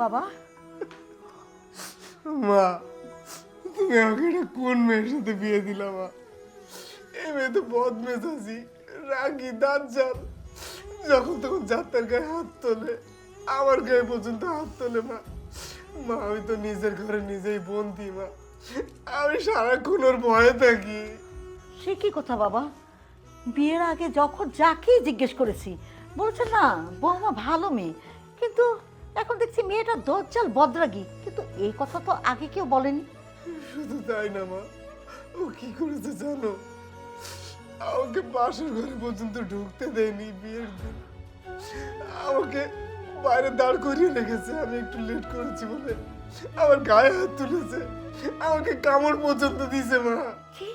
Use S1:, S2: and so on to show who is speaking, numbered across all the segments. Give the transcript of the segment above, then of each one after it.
S1: বাবা?
S2: মা তুমি আমাকে এটা কোন মেয়ের সাথে বিয়ে দিলা মা? এই মেয়ে তো বদ মেজাজি রাগি দাঁত জাল যখন তখন যাত্রার গায়ে হাত তোলে আমার গায়ে পর্যন্ত হাত তোলে মা। মা আমি তো নিজের ঘরে নিজেই বন্দি মা। আমি সারাক্ষণ ওর ভয়ে থাকি।
S1: সে কি কথা বাবা? বিয়ের আগে যখন যাকেই জিজ্ঞেস করেছি বলছে না বৌমা ভালো মেয়ে কিন্তু এখন দেখছি মেয়েটা দজ্জাল বদরাগি কিন্তু এই কথা তো আগে কেউ বলেনি।
S2: শুধু তাই না মা। ও কি করেছে জানো? আমাকে বাসর ঘরে পর্যন্ত ঢুকতে দেয়নি বিয়ের দিন। আমাকে বাইরে দাঁড় করিয়ে রেখেছে আমি একটু লেট করেছি বলে। আমার গায়ে হাত তুলেছে আমাকে কামড় পর্যন্ত দিছে মা।
S1: কি?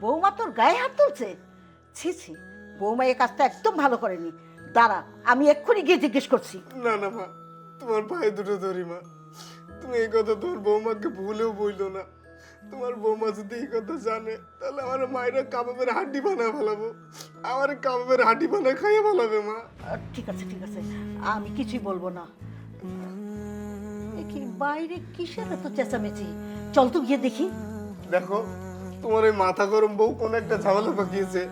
S1: বৌমা তোর গায়ে হাত তুলছে? ছি ছি বৌমা এই কাজটা একদম ভালো করেনি। দাঁড়া আমি এক্ষুনি গিয়ে জিজ্ঞেস করছি।
S2: না না মা তোমার পায়ে দুটো ধরি মা। তুমি এই কথা তোমার বৌমাকে ভুলেও বইলো না। তোমার বৌমা যদি এই কথা জানে তাহলে আমার মায়েরা কাবাবের হাড্ডি বানায় ফেলাবো। আমার কাবাবের হাড্ডি বানায় খাইয়ে ফেলাবে মা।
S1: ঠিক আছে ঠিক আছে আমি কিছুই বলব না। কি বাইরে কিসের এত চেঁচামেচি? চল তো গিয়ে দেখি।
S2: দেখো তোমার ওই মাথা গরম বউ কোন একটা ঝামেলা পাকিয়েছে।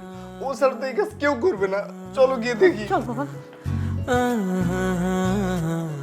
S2: ও ছাড়া তো এই কাজ কেউ করবে না চলো গিয়ে দেখি
S1: চল বাবা
S3: ah, ah, ah,